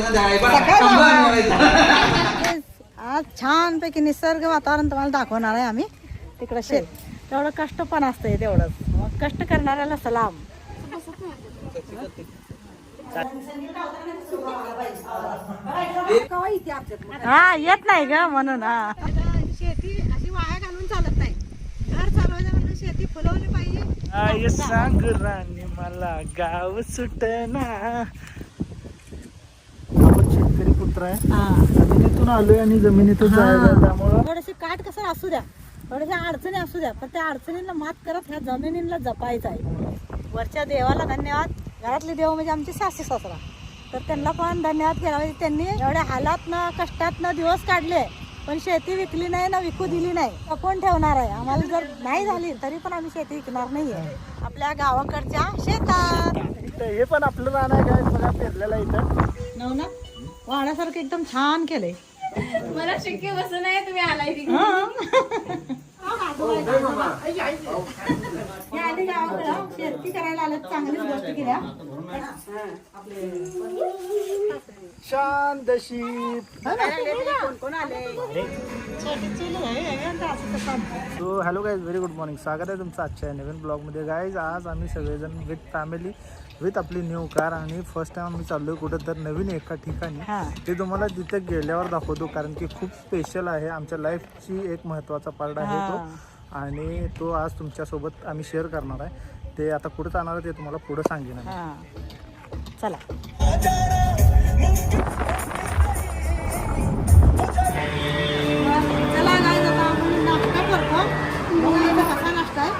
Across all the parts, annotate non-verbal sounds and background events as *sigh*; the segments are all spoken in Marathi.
*laughs* आज छानपैकी निसर्ग वातावरण तुम्हाला दाखवणार आहे आम्ही. तिकडं शेत तेवढं कष्ट पण असतंय तेवढंच. मग कष्ट करणाऱ्याला सलाम. हा येत नाही ग म्हणून हा. शेती अशी वाया घालून चालत नाही. घर चालवायचं म्हणजे शेती फुलवली पाहिजे. आय सांग राणी मला गाव सुटना. पुत्र आहे. जमिनीतून आलोय आणि जमिनीतून जायचं त्यामुळं थोडेसे काट कसं असू द्या. थोड्याशा अडचणी असू द्या. पण त्या अडचणींना मात करत ह्या जमिनीला जपायचं आहे. वरच्या देवाला धन्यवाद. घरातले देव म्हणजे आमचे सासू सासरा. तर त्यांना पण धन्यवाद केला पाहिजे त्यांनी एवढ्या हालातनं कष्टातनं दिवस काढले. पण शेती विकली नाही ना विकू दिली नाही. कोण ठेवणार आहे. आम्हाला जर नाही झाली तरी पण आम्ही शेती विकणार नाहीये. आपल्या गावाकडच्या शेतात. इथं हे पण आपलं रान आहे काय बघा पेरलेलं आहे इथं. नवनाथ? वाहण्यासारखं एकदम छान केलंय. मला शक्य बसू नाही तुम्ही आलाय या आधी गावाकडं शेती करायला आलं चांगलीच गोष्ट केल्या. शांत शीप कोण आले so hello guys very good morning स्वागत आहे तुमचं आजच्या नवीन ब्लॉगमध्ये गाईज आज आम्ही सगळेजण विथ फॅमिली विथ आपली न्यू कार आणि फर्स्ट टाइम आम्ही चाललोय कुठं तर नवीन एका ठिकाणी. ते तुम्हाला तिथे गेल्यावर दाखवतो कारण की खूप स्पेशल आहे. आमच्या लाईफची एक महत्त्वाचा पार्ट आहे तो. आणि तो आज तुमच्यासोबत आम्ही शेअर करणार आहे. ते आता कुठं जाणार आहे ते तुम्हाला पुढं सांगेन चला. नाश्ता आहे?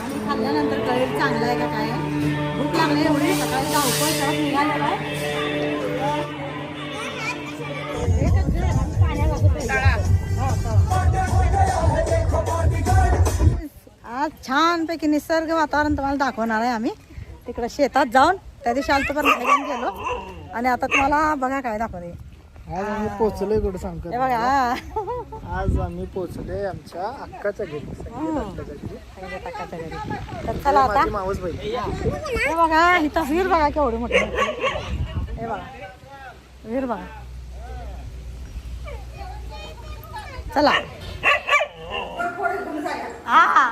आणि खाल्ल्यानंतर कळेल चांगला आहे का काय? एवढी सकाळी निघालेला आज छानपैकी निसर्ग वातावरण तुम्हाला दाखवणार आहे आम्ही. तिकडं शेतात जाऊन त्या दिवशी आलतो पण गेलो. आणि आता तुम्हाला बघा काय दाखवते. आज आम्ही पोहोचलोय कुठं सांगतो बघा. आज आम्ही पोहोचलोय आमच्या अक्काच्या घरी संगीत अक्काच्या घरी. संगीत अक्काच्या घरी. तर चला आता. माझी मावस बहीण. हे बघा ही तस्वीर बघा केवढी मोठी हे बघा. विहीर बघा. चला. हा.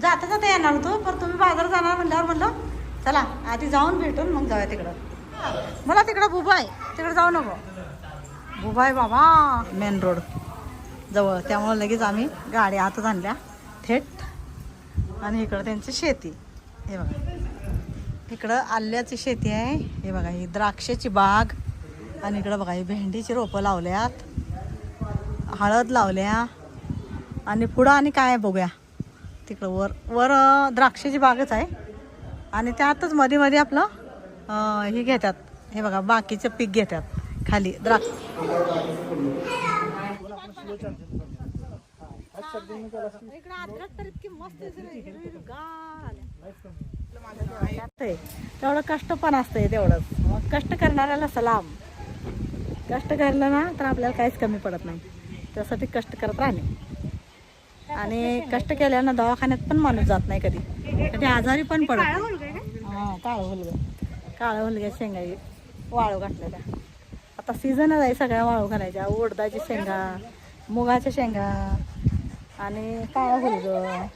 जाता जाता येणार होतो पण तुम्ही बाजार जाणार म्हणल्यावर म्हणलं चला आधी जाऊन भेटून मग जाऊया तिकडं. मला तिकडं बुबा आहे. तिकडं जाऊ नको. बुबा बाबा मेन रोड जवळ. त्यामुळे लगेच आम्ही गाडी आतच आणल्या. थेट. आणि इकडं त्यांची शेती. हे बघा. इकडं आल्याची शेती आहे. हे बघा ही द्राक्षाची बाग. आणि इकडं बघा ही भेंडीची रोपं लावल्यात. हळद लावल्या. आणि पुढं आणि काय आहे बघूया. तिकडं वर वर द्राक्षाची बागच आहे. आणि त्यातच मध्ये मध्ये आपलं ही हे घेतात. हे बघा बाकीचं पीक घेतात. खाली द्राक्ष तेवढं कष्ट पण असतंय तेवढंच. मग कष्ट करणाऱ्याला सलाम. कष्ट करलं ना तर आपल्याला काहीच कमी पडत नाही. त्यासाठी कष्ट करत राहणे. आणि कष्ट केल्यानं दवाखान्यात पण माणूस जात नाही कधी. कधी आजारी पण पडत नाही. हां काळं हुलगं. काळं हुलग्या शेंगा वाळू घातलेल्या आता सीझनच आहे सगळ्या वाळू घालायच्या. उडदाची शेंगा मुगाच्या शेंगा आणि काळं हुलगं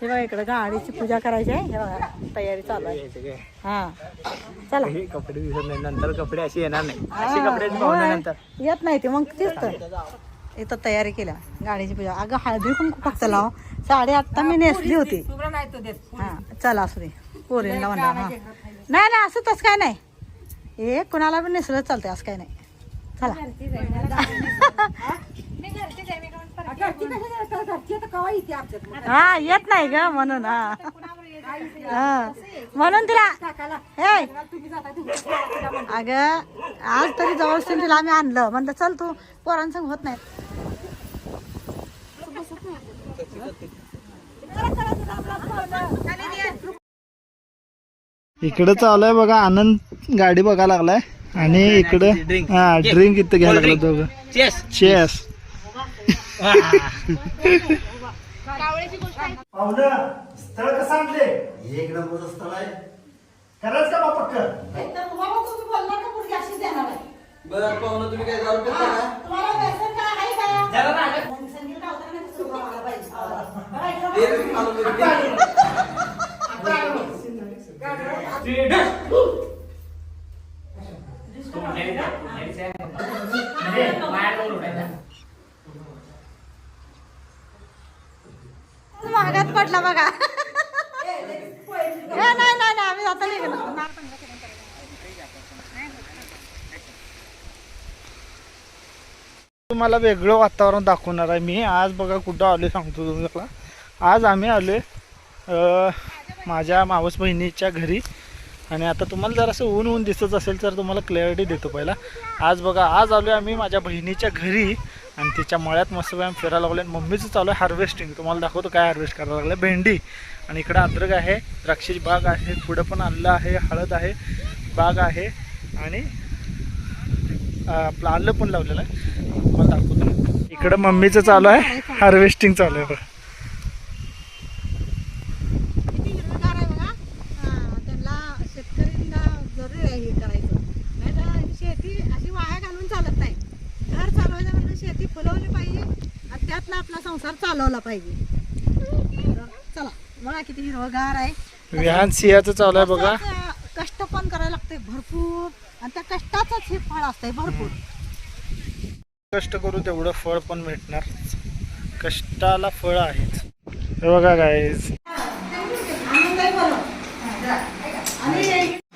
हे बघा इकडं गाडीची पूजा करायची आहे. हे बघा तयारी चालू आहे. हां. चला. हे कपडे दिसत नाही. नंतर कपडे असे येणार नाही. होय. येत नाही ते मग तेच तर. इथं तयारी केल्या गाडीची पूजा. अगं हळदी कुंकू फक्त लाव. साडे आत्ता मी नेसली होती. हा. चला असू दे. पोरींला म्हणा हा. नाही नाही असं तसं काय नाही. हे कुणाला पण नेसलं चालतंय असं काय नाही. चला. *laughs* हा? येत नाही ग म्हणून हा. हा. म्हणून तिला हे. अगं आज तरी जवळ तिला आम्ही आणलं. म्हणलं चल तू पोरांसंग होत नाही इकडं चालू आहे बघा आनंद गाडी बघा लागलाय. आणि इकडं हा ड्रिंक इथं घ्यायला लागलं दोघं. चेस पाहुणं स्थळ कसं आणले एक नंबर स्थळ आहे. खरंच का बरं पाहुणं तुम्ही काय दारू पिता महागात पडला बघा. नाही नाही नाही आम्ही आता निघालो तुम्हाला वेगळं वातावरण दाखवणार आहे. मी आज बघा कुठं आलो सांगतो तुम्हाला. आज आम्ही आलो माझ्या मावस बहिणीच्या घरी. आणि आता तुम्हाला जर असं ऊन ऊन दिसत असेल तर तुम्हाला क्लॅरिटी देतो पहिला. आज बघा आज आलो आम्ही माझ्या बहिणीच्या घरी. आणि तिच्या मळ्यात मस्त व्यायाम फिरायला लागलो आणि मम्मीचं चालू आहे हार्वेस्टिंग तुम्हाला दाखवतो काय हार्वेस्ट करायला लागलं भेंडी. आणि इकडं अद्रक आहे द्राक्षाची बाग आहे पुढं पण आलं आहे हळद आहे बाग आहे. आणि आपलं आलं पण लावलेलं आहे. तुम्हाला दाखवतो. इकडं मम्मीचं चालू आहे हार्वेस्टिंग चालू आहे बघा किती हिरवेगार आहे बघा हा, त्यांना शेतकऱ्यांना जरूर आहे हे करायचं नाही तर शेती अशी वाया घालून चालत नाही घर चालवायचं म्हणजे शेती फुलवली पाहिजे आणि त्यातनं आपला संसार चालवला पाहिजे. चला बघा किती हिरवगार आहे. विहान सिंहाचं चालू आहे बघा. कष्ट पण करायला लागते भरपूर. आणि त्या कष्टाचंच हे फळ असतंय भरपूर. कष्ट करू तेवढं फळ पण भेटणार. कष्टाला फळ आहेच हे बघा गाईज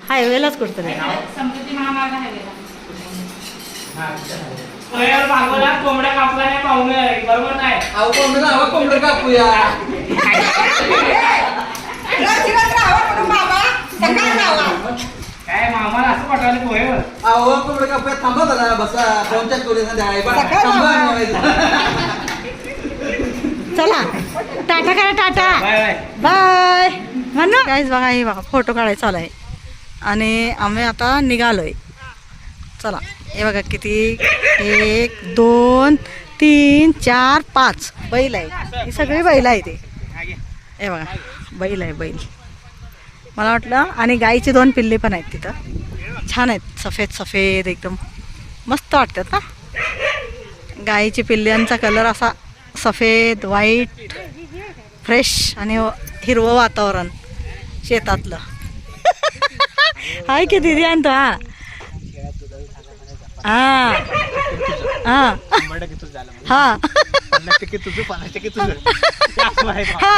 हायवेलाच कुठतरी. समृद्धी भागवला कोंबड्या कापला नाही पाहुणे बरोबर नाही? अहो कोंबडं लावा कोंबडं कापूया. काय मामाला असं पाठवलं पोहेवर अहो कोंबडं कापूया. थांबा जरा बसा. थांबा. चला. टाटा करा टाटा. Bye bye. बाय. म्हणू? काहीच बघा हे बघा फोटो काढायचा चालू आहे. आणि आम्ही आता निघालोय. चला. हे बघा किती. एक दोन तीन चार पाच. बैल आहे. ही सगळी बैल आहे ते. हे बघा. बैल आहे बैल. मला वाटलं आणि गाईचे दोन पिल्ले पण आहेत तिथं. छान आहेत. सफेद सफेद एकदम मस्त वाटतात ना. गाईचे पिल्ल्यांचा कलर असा सफेद व्हाईट फ्रेश आणि हिरवं वातावरण शेतातलं. *laughs* हाय की दिदी आणतो हा. हा. हा. हा. पन्नास टक्के तुझं पन्नास टक्के तुझं हा.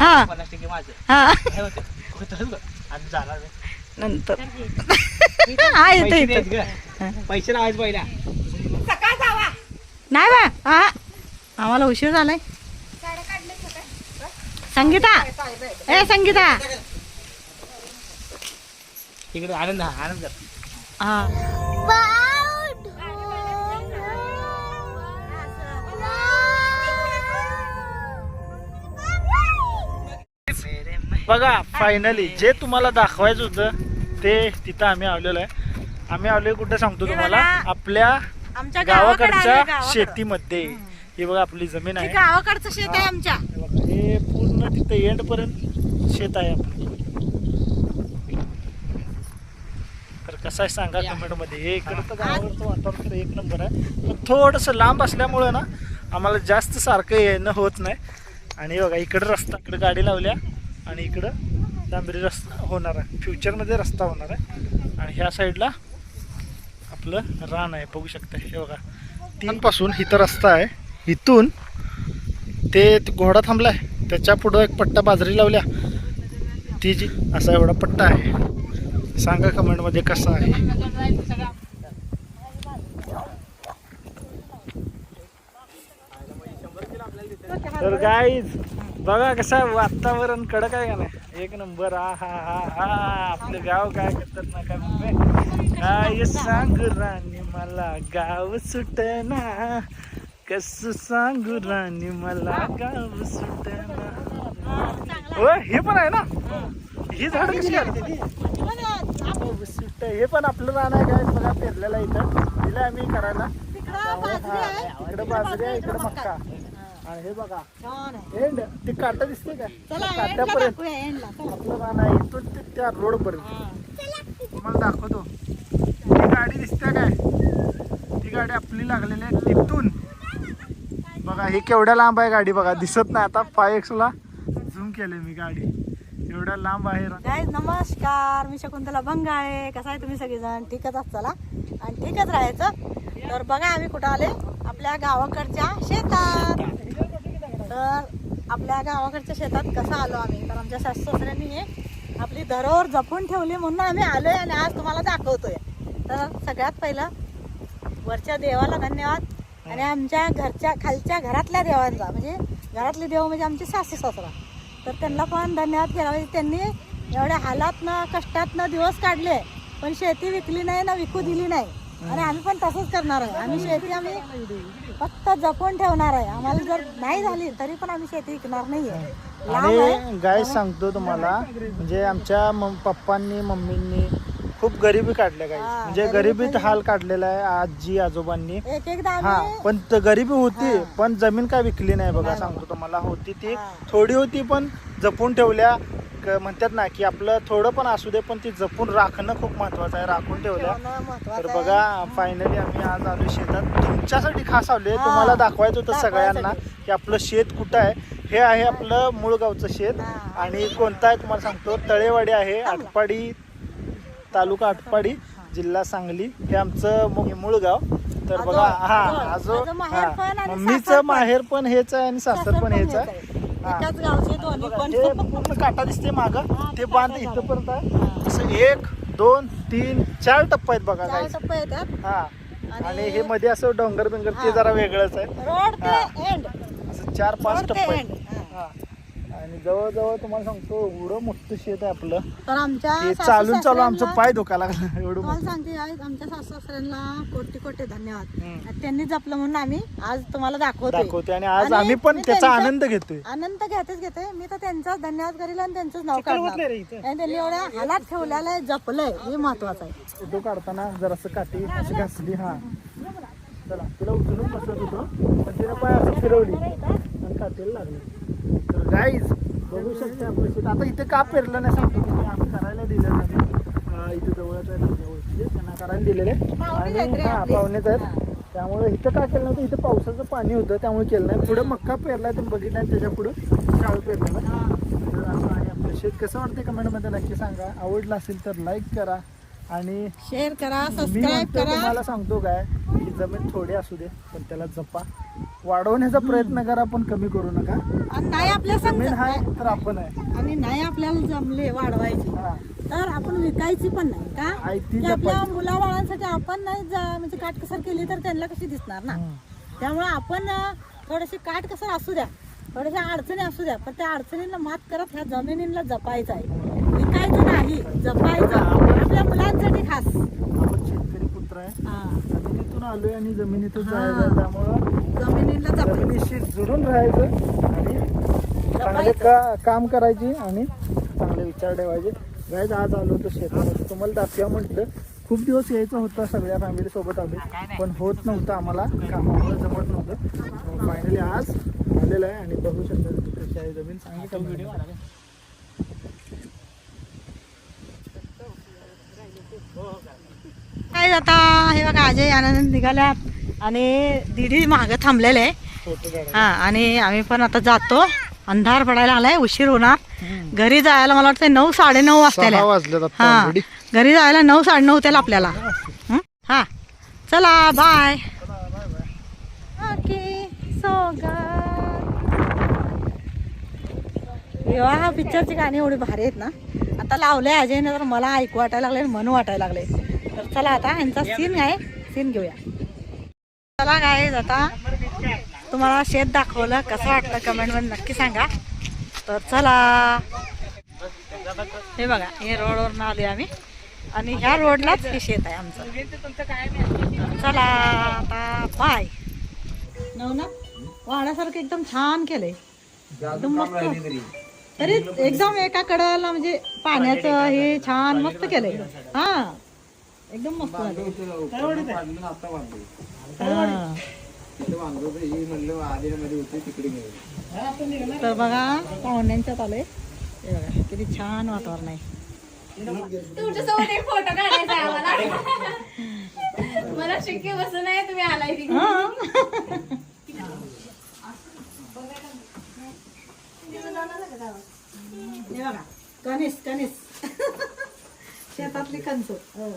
हा. हा. नंतर. हा येतो पैसे लावायचे पहिला नाही बा हा. आम्हाला उशीर झालाय. संगीता. ए संगीता. इकडे आनंद हा आनंद हा. बघा फायनली जे तुम्हाला दाखवायचं होतं ते तिथं आम्ही आलेलो आहे. आम्ही आलोय कुठे सांगतो तुम्हाला? आपल्या आमच्या गावाकडच्या गावाकडं. शेतीमध्ये. ही बघा आपली जमीन आहे. गावाकडचं शेत आहे आमच्या. बघा, हे पूर्ण तिथं एंड पर्यंत शेत आहे आपलं तर कसं आहे सांगा कमेंटमध्ये हे इकडचं गावाकडचं वातावरण तर एक नंबर आहे. पण थोडंसं लांब असल्यामुळं ना आम्हाला जास्त सारखं येणं होत नाही. आणि बघा इकडं रस्ता इकडं गाडी लावल्या आणि इकडं डांबरी रस्ता होणार आहे. फ्युचरमध्ये रस्ता होणार आहे. आणि ह्या साईडला आपलं रान आहे बघू शकता. हे बघा तीनपासून इथं रस्ता आहे. इथून ते घोडा थांबलाय. त्याच्या पुढं एक पट्टा बाजरी लावल्या. ती जी असा एवढा पट्टा आहे. सांगा कमेंटमध्ये कसं आहे? तर गाईज बघा कसं आहे वातावरण कडक आहे का नाही? एक नंबर आ हा हा हा आपलं गाव काय करतात आहे मम्मी काय सांगू राणी मला गाव सुटना. कस सांगू राणी मला गाव सुटना. हो हे पण आहे ना? ही झाड कशी आहे? सुट हे पण आपलं रान आहे काय बघा पेरलेलं आहे इथं. दिलं आम्ही करायला. इकडे बाजरी आहे. इकडे मक्का. आणि हे बघा. एंड ते काटा दिसते का? काट्यापर्यंत. आपलं रान आहे. इथून ते त्या रोड पर्यंत. तुम्हाला दाखवतो. ही गाडी दिसते काय? ती गाडी आपली लागलेली आहे तिथून. बघा ही केवढ्या लांब आहे गाडी बघा. दिसत नाही आता. फाय एक्सला झूम केले मी गाडी. एवढा लांब आहे नमस्कार. मी शकुंतला बंगाळे कसा आहे तुम्ही सगळेजण? ठीकच असताला आणि ठीकच राहायचं. तर बघा आम्ही कुठं आले आपल्या गावाकडच्या शेतात. तर आपल्या गावाकडच्या शेतात कसं आलो आम्ही? तर आमच्या सासू सासऱ्यांनी हे आपली धरोहर जपून ठेवली म्हणून आम्ही आलोय आणि आज तुम्हाला दाखवतोय. तर सगळ्यात पहिलं वरच्या देवाला धन्यवाद. आणि आमच्या घरच्या खालच्या घरातल्या देवांचा म्हणजे घरातले देव म्हणजे आमचे सासू सासरा. तर त्यांना पण धन्यवाद केला. म्हणजे त्यांनी एवढ्या हालातनं कष्टातनं दिवस काढले पण शेती विकली नाही ना विकू दिली नाही. आणि आम्ही पण तसंच करणार आहे. आम्ही शेती आम्ही फक्त जपून ठेवणार आहे. आम्हाला जर नाही झाली तरी पण आम्ही शेती विकणार नाहीये. लांब आहे. आणि गाय सांगतो तुम्हाला म्हणजे आमच्या मम- पप्पांनी मम्मींनी खूप गरिबी काढल्या गाई हा, म्हणजे गरिबी गरिबीत हाल काढलेला आहे आजी आजोबांनी. एक एकदा हा आम्ही पण त- गरिबी होती. पण जमीन काय विकली नाही बघा सांगतो तुम्हाला. होती ती हा. थोडी होती पण जपून ठेवल्या. क- म्हणतात ना की आपलं थोडं पण असू दे पण ती जपून राखणं खूप महत्वाचं आहे राखून ठेवल्या. ठेवणं महत्वाचं तर आहे. बघा फायनली आम्ही आज आलो शेतात. तुमच्यासाठी खास आलोय. हा. तुम्हाला दाखवायचं होतं. सगळ्यांना की आपलं शेत कुठं आहे. हे आहे आपलं मूळ गावचं शेत. हा. आणि कोणतं आहे तुम्हाला सांगतो. तळेवाडी आहे आटपाडी तालुका आटपाडी जिल्हा सांगली हे आमचं मु- मूळ गाव तर बघा हा. आजो माझं माहेर पण आणि सासर मम्मीचं पण. माहेर पण हेच आहे आणि सासर पण हेच आहे हा. एकाच गावचे दोन्ही पण हे पूर्ण काटा दिसते माग हा, ते बांध झाला. इथपर्यंत आहे असं एक दोन तीन चार टप्पे आहेत बघा चार काय टप्पे येतात हा आणि- आणि हे मध्ये असं डोंगर बिंगर ते हा. जरा वेगळंच आहे रोड ते हा. एंड असं चार पाच रोड ते टप्पे एंड आहेत. आणि जवळजवळ तुम्हाला सांगतो एवढं मोठं शेत आहे आपलं. तर आमच्या सासू चालून चालून आमचं सासऱ्यांना- पाय धोका लागला एवढं तुम्हाला मोठं. सांगते आई, आमच्या सासू सासऱ्यांना कोटी कोटी धन्यवाद. हम्म. आणि त्यांनी जपलं म्हणून आम्ही आज तुम्हाला दाखवतोय. दाखवते आणि आज आणि आम्ही पण मी त्याचा त्यांच्या- आनंद घेतोय. आनंद घेतेच घेते मी तर त्यांचाच धन्यवाद करील आणि त्यांचंच नाव चिखल होत काढणार. नाही रे इथं. आणि त्यांनी एवढ्या हालात ठेवलेलं आहे जपलंय. हे महत्वाचं आहे. फोटो काढताना जरासं काठी अशी घासली हा. चला तिला उचलून बसत होतो. पण तिने पाय असं फिरवली. आणि काठीला लागली. गाईज बघू शकते शेत आता इथे का पेरलं नाही सांगतो आम्ही करायला दिलं नाही इथे जवळच आहे ओळखीचे, त्यांना करायला दिलेले आणि रे हा आपले. पाहुणेच आहेत. त्यामुळे इथं काय केलं नव्हतं? इथं पावसाचं पाणी होतं त्यामुळे केलं नाही. पुढे मक्का पेरलाय तुम्ही बघितलं त्याच्या पुढं शाळू पेरलेलं तर असं आहे आपलं शेत. कसं वाटतं कमेंटमध्ये नक्की सांगा. आवडलं असेल तर लाईक करा. आणि शेअर करा मी सबस्क्राईब म्हणतो करा. तुम्हाला सांगतो काय की जमीन थोडी असू दे पण त्याला जपा. वाढवण्याचा प्रयत्न करा पण कमी करू नका. आणि नाही आपल्या जमीन समजा आहे तर आपण आहे. आणि नाही आपल्याला जमले वाढवायची. हा. तर आपण विकायची पण नाही का? आपल्या जपायची. मुलाबाळांसाठी आपण नाही जा- म्हणजे काटकसर केली तर त्यांना कशी दिसणार ना. त्यामुळे आपण अं, थोडीशी काटकसर असू द्या. थोड्याशा अडचणी असू द्या. पण त्या अडचणींना मात करत ह्या जमिनींना जपायचं आहे. विकायचं नाही. जपायचं आपल्या मुलांसाठी खास. आपण शेतकरी पुत्र आहे. जमिनीतून आलोय आणि जमिनीतून. जायचं त्यामुळं जमिनीला जमिनीशी जुळून राहायचं आणि चांगले का काम करायची आणि चांगले विचार ठेवायचे. गायज आज आलो होतो शेतामध्ये तुम्हाला दाखवा म्हटलं खूप दिवस यायचं होतं सगळ्या फॅमिली सोबत आलो पण होत नव्हतं आम्हाला. कामामुळे जमत नव्हतं. फायनली आज आलेलं आहे आणि बघू शकता तुम्ही कशी आहे जमीन. सांगितलं व्हिडिओ आता हे बघा अजय आनंद निघाल्यात आणि दिदी मागं थांबलेले. आहे हा आणि आम्ही पण आता जातो. अंधार पडायला आलाय उशीर होणार. घरी जायला मला वाटतं नऊ वाजता सहा वाजलेत आता हा. घरी जायला नऊ साडेनऊ त्याला आपल्याला. हं? हा. चला बाय विवाह पिक्चरची गाणी एवढी भारी आहेत ना. आता लावले अजयने तर मला ऐकू वाटायला लागले मन वाटायला लागले. तर चला आता यांचा सीन आहे सीन घेऊया. चला काय आता तुम्हाला शेत दाखवलं कसं वाटलं कमेंटमध्ये नक्की सांगा. तर चला. हे बघा हे रोडवरून आले आम्ही. आणि ह्या रोडलाच हे शेत आहे आमचं. चला आता बाय नवना वाड्यासारखं एकदम छान केलंय. एकदम मस्त. तरी एकदम एका कडाला म्हणजे पाण्याचं हे छान मस्त केलंय. हा. एकदम मस्त झालं हा. तर बघा पाहुण्यांच्यात आलोय. हे बघा किती छान वातावरण आहे. तुमच्यासोबत एक फोटो काढायचा आहे आम्हाला. मला शक्य बसून नाही तुम्ही आलाय तिकडे. हं. हे बघा कणीस कणीस शेतातली कणस. हो.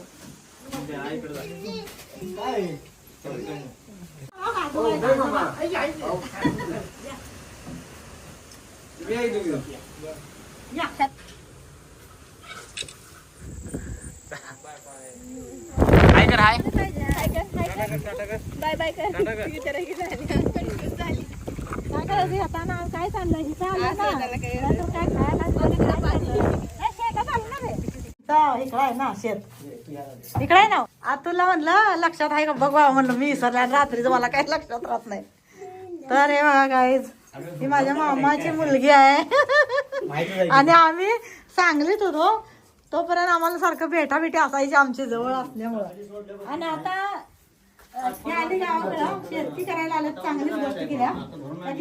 काय कर हाय बाय बाय कर विचारायची झाली झाली काय करायचं आता ना काय चाललंय हिचं आलं ना नाहीतर काय खायला पाणी शेतात आलं ना रे इथं- इकडं आहे ना शेत इकडे आहे ना. आतुला म्हणलं लक्षात आहे का? बघवा म्हणलं मी विसरल्या रात्रीचं मला काही लक्षात राहत नाही. तर हे बघा गाईज ही माझ्या मामाची मुलगी आहे. आणि आम्ही सांगलीत होतो तोपर्यंत आम्हाला सारखं भेटा भेटी असायची आमच्या जवळ असल्यामुळं. आणि आता अं, गावाकडं शेती करायला आले चांगलीच गोष्ट केल्या.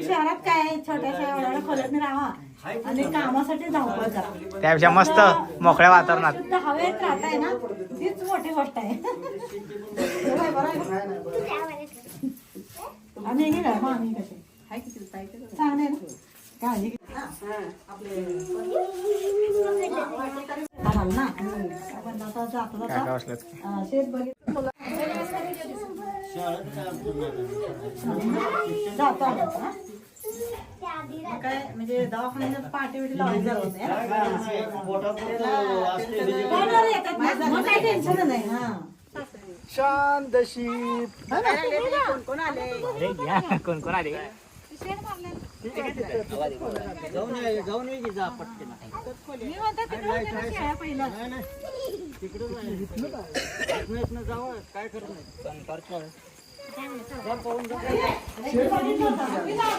शहरात काय छोट्याशा एवढ्या खोल्यात राहा. आणि कामासाठी धावपळ करा. त्यापेक्षा मस्त मोकळ्या वातावरणात. शुद्ध हवेत राहताय ना तीच मोठी गोष्ट आहे. हे? आणि हे ना? अं, शेत बघितलं. जातो हा? मग काय म्हणजे दवाखान्यात पाठी बिटी लावायची गरज नाही, हा? फोनवर येतात ना, मग काही टेन्शन नाही. हा. शांत शीत कोण कोण आले? मी म्हणते तिकडे होते ना शेळ्या पहिलं.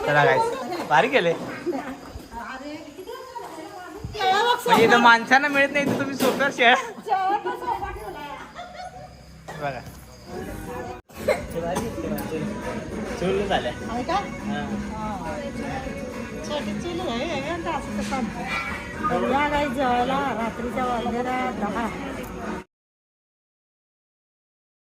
चला काय भारी केले. म्हणजे इथं माणसांना मिळत नाही तर तुम्ही सोप्यावर शेळ बघा. चूल झाल्या रात्रीच्या वाजलेल्या दहा